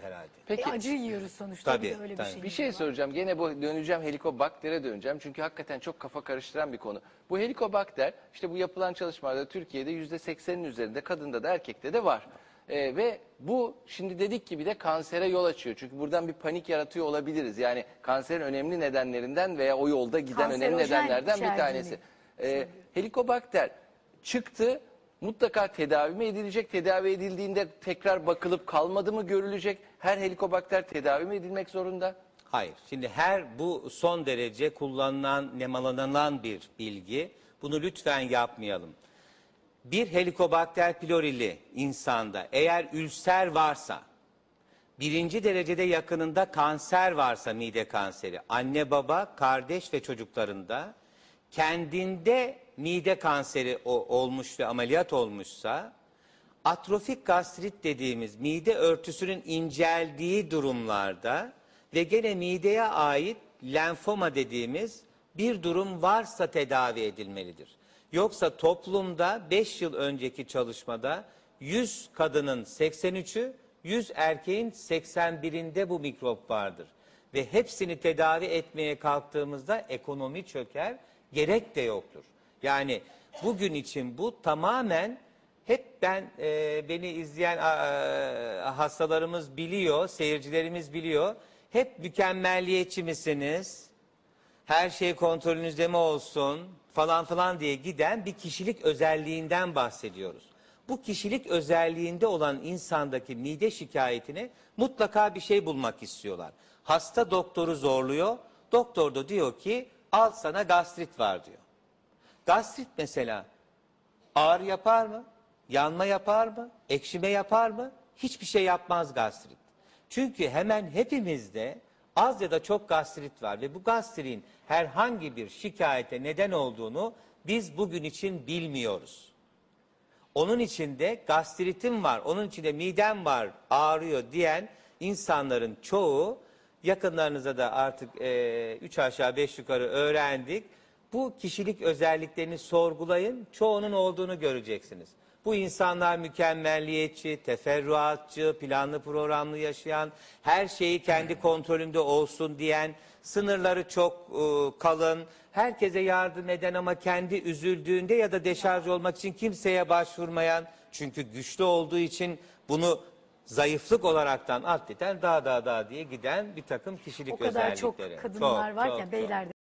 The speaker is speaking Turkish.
herhalde. Peki E, acı yiyoruz sonuçta. Tabii, bir de öyle bir tabii. şey. bir şey soracağım. Gene bu döneceğim helikobaktere döneceğim. Çünkü hakikaten çok kafa karıştıran bir konu. Bu helikobakter işte bu yapılan çalışmalarda Türkiye'de yüzde seksenin üzerinde kadında da erkekte de var. Ee, ve bu şimdi dedik gibi de kansere yol açıyor. Çünkü buradan bir panik yaratıyor olabiliriz. Yani kanserin önemli nedenlerinden veya o yolda giden önemli Kanserojen nedenlerden bir içerdiğini tanesi. Ee, helikobakter çıktı. Mutlaka tedavi mi edilecek? Tedavi edildiğinde tekrar bakılıp kalmadı mı görülecek? Her helikobakter tedavi mi edilmek zorunda? Hayır. Şimdi her bu son derece kullanılan, nemalanılan bir bilgi. Bunu lütfen yapmayalım. Bir helikobakter pylori insanda eğer ülser varsa, birinci derecede yakınında kanser varsa mide kanseri, anne baba, kardeş ve çocuklarında kendinde mide kanseri olmuş ve ameliyat olmuşsa, atrofik gastrit dediğimiz mide örtüsünün inceldiği durumlarda ve gene mideye ait lenfoma dediğimiz bir durum varsa tedavi edilmelidir. Yoksa toplumda 5 yıl önceki çalışmada 100 kadının 83'ü, 100 erkeğin 81'inde bu mikrop vardır. Ve hepsini tedavi etmeye kalktığımızda ekonomi çöker, gerek de yoktur. Yani bugün için bu tamamen hep ben e, beni izleyen a- hastalarımız biliyor, seyircilerimiz biliyor. Hep mükemmelliyetçi misiniz? Her şey kontrolünüzde mi olsun falan falan diye giden bir kişilik özelliğinden bahsediyoruz. Bu kişilik özelliğinde olan insandaki mide şikayetini mutlaka bir şey bulmak istiyorlar. Hasta doktoru zorluyor. Doktor da diyor ki al sana gastrit var diyor. Gastrit mesela ağrı yapar mı? Yanma yapar mı? Ekşime yapar mı? Hiçbir şey yapmaz gastrit. Çünkü hemen hepimizde az ya da çok gastrit var ve bu gastrin herhangi bir şikayete neden olduğunu biz bugün için bilmiyoruz. Onun içinde gastritim var, onun içinde midem var, ağrıyor diyen insanların çoğu yakınlarınıza da artık e, üç aşağı beş yukarı öğrendik. Bu kişilik özelliklerini sorgulayın, çoğunun olduğunu göreceksiniz. Bu insanlar mükemmelliyetçi, teferruatçı, planlı programlı yaşayan, her şeyi kendi kontrolünde olsun diyen, sınırları çok e, kalın, herkese yardım eden ama kendi üzüldüğünde ya da deşarj olmak için kimseye başvurmayan, çünkü güçlü olduğu için bunu zayıflık olaraktan addeden daha daha daha diye giden bir takım kişilik O kadar çok özellikleri. kadınlar Çok, varken çok, beyler de